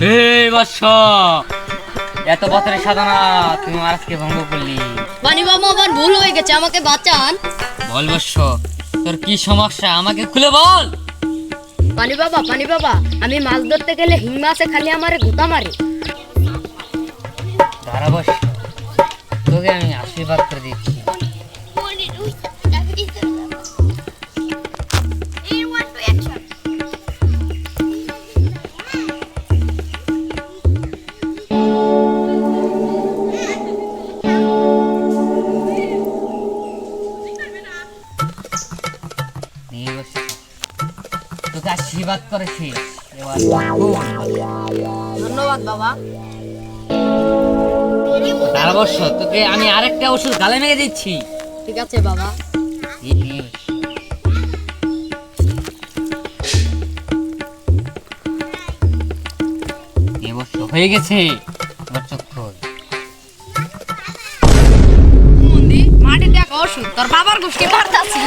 এই বৎস। এত বছরের সাধনা তুমি আমার আজকে ভঙ্গ করলি। পানি বাবা আমার ভুল হয়ে গেছে আমাকে বাঁচান। বল বৎস তোর কি সমস্যা? আমাকে খুলে বল। পানি বাবা পানি বাবা আমি মাছ ধরতে গেলে হিং মাছে খালি আমারে গুতা মারে। ধরা তোকে আমি আশীর্বাদ করে দিচ্ছি। তোকে আশীর্বাদ করেছি এবার খুব ধন্যবাদ বাবা। তার অবশ্য তোকে আমি আরেকটা ওষুধ গালে মেরে দিচ্ছি। ঠিক আছে বাবা। হয়ে গেছে মাটি দেখ ওষুধ। তোর বাবার গোষ্ঠী মারতাছি